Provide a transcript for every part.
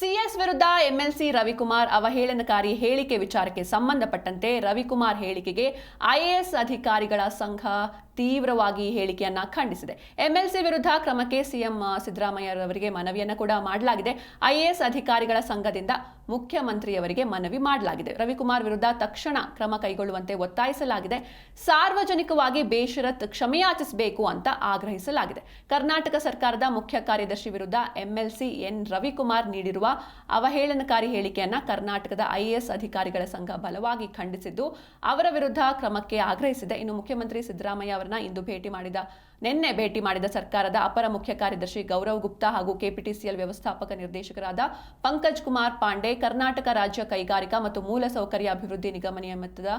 C CS ವಿರುದ್ಧ MLC Ravikumar ಅವಹೇಳನಕಾರಿ ಹೇಳಿಕೆ ವಿಚಾರಕ್ಕೆ ಸಂಬಂಧಪಟ್ಟಂತೆ ರವಿಕುಮಾರ್ ಹೇಳಿಕೆಗೆ ಐಎಎಸ್ ಅಧಿಕಾರಿಗಳ ಸಂಘ ತೀವ್ರವಾಗಿ ಹೇಳಿಕೆಯನ್ನ ಖಂಡಿಸಿದೆ. ಎಂಎಲ್ಸಿ ವಿರುದ್ಧ ಕ್ರಮಕ್ಕೆ ಸಿಎಂ ಸಿದ್ದರಾಮಯ್ಯರವರಿಗೆ ಮನವಿಯನ್ನು ಕೂಡ ಮಾಡಲಾಗಿದೆ. ಐಎಎಸ್ ಅಧಿಕಾರಿಗಳ ಸಂಘದಿಂದ ಮುಖ್ಯಮಂತ್ರಿಯವರಿಗೆ ಮನವಿ ಮಾಡಲಾಗಿದೆ. ರವಿಕುಮಾರ್ ವಿರುದ್ಧ ತಕ್ಷಣ ಕ್ರಮ ಕೈಗೊಳ್ಳುವಂತೆ ಒತ್ತಾಯಿಸಲಾಗಿದೆ. ಸಾರ್ವಜನಿಕವಾಗಿ ಬೇಷರತ್ ಕ್ಷಮೆಯಾಚಿಸಬೇಕು ಅಂತ ಆಗ್ರಹಿಸಲಾಗಿದೆ. ಕರ್ನಾಟಕ ಸರ್ಕಾರದ ಮುಖ್ಯ ಕಾರ್ಯದರ್ಶಿ ವಿರುದ್ಧ ಎಂಎಲ್ಸಿ ಎನ್ ರವಿಕುಮಾರ್ ನೀಡಿರುವ ಅವಹೇಳನಕಾರಿ ಹೇಳಿಕೆಯನ್ನ ಕರ್ನಾಟಕದ ಐಎಎಸ್ ಅಧಿಕಾರಿಗಳ ಸಂಘ ಬಲವಾಗಿ ಖಂಡಿಸಿದ್ದು, ಅವರ ವಿರುದ್ಧ ಕ್ರಮಕ್ಕೆ ಆಗ್ರಹಿಸಿದೆ. ಇನ್ನು ಮುಖ್ಯಮಂತ್ರಿ ಸಿದ್ದರಾಮಯ್ಯ ಅವರನ್ನ ಇಂದು ಭೇಟಿ ಮಾಡಿದ, ನಿನ್ನೆ ಭೇಟಿ ಮಾಡಿದ ಸರ್ಕಾರದ ಅಪರ ಮುಖ್ಯ ಕಾರ್ಯದರ್ಶಿ ಗೌರವ್ ಗುಪ್ತಾ ಹಾಗೂ ಕೆಪಿಟಿಸಿಎಲ್ ವ್ಯವಸ್ಥಾಪಕ ನಿರ್ದೇಶಕರಾದ ಪಂಕಜ್ ಕುಮಾರ್ ಪಾಂಡೆ, ಕರ್ನಾಟಕ ರಾಜ್ಯ ಕೈಗಾರಿಕಾ ಮತ್ತು ಮೂಲಸೌಕರ್ಯ ಅಭಿವೃದ್ಧಿ ನಿಗಮ ನಿಯಮಿತದ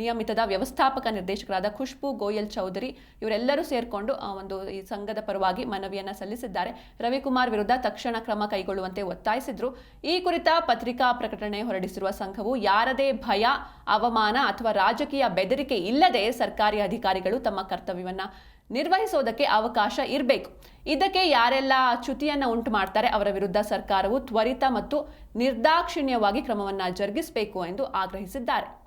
ನಿಯಮಿತದ ವ್ಯವಸ್ಥಾಪಕ ನಿರ್ದೇಶಕರಾದ ಖುಷ್ಬು ಗೋಯಲ್ ಚೌಧರಿ ಇವರೆಲ್ಲರೂ ಸೇರಿಕೊಂಡು ಒಂದು ಈ ಸಂಘದ ಪರವಾಗಿ ಮನವಿಯನ್ನು ಸಲ್ಲಿಸಿದ್ದಾರೆ. ರವಿಕುಮಾರ್ ವಿರುದ್ಧ ತಕ್ಷಣ ಕ್ರಮ ಕೈಗೊಳ್ಳುವಂತೆ ಒತ್ತಾಯಿಸಿದ್ರು. ಈ ಕುರಿತ ಪತ್ರಿಕಾ ಪ್ರಕಟಣೆ ಹೊರಡಿಸಿರುವ ಸಂಘವು ಯಾರದೇ ಭಯ, ಅವಮಾನ ಅಥವಾ ರಾಜಕೀಯ ಬೆದರಿಕೆ ಇಲ್ಲದೆ ಸರ್ಕಾರಿ ಅಧಿಕಾರಿಗಳು ತಮ್ಮ ಕರ್ತವ್ಯವನ್ನು ನಿರ್ವಹಿಸೋದಕ್ಕೆ ಅವಕಾಶ ಇರಬೇಕು. ಇದಕ್ಕೆ ಯಾರೆಲ್ಲ ಚ್ಯುತಿಯನ್ನು ಉಂಟು ಮಾಡ್ತಾರೆ ಅವರ ವಿರುದ್ಧ ಸರ್ಕಾರವು ತ್ವರಿತ ಮತ್ತು ನಿರ್ದಾಕ್ಷಿಣ್ಯವಾಗಿ ಕ್ರಮವನ್ನ ಜರುಗಿಸಬೇಕು ಎಂದು ಆಗ್ರಹಿಸಿದ್ದಾರೆ.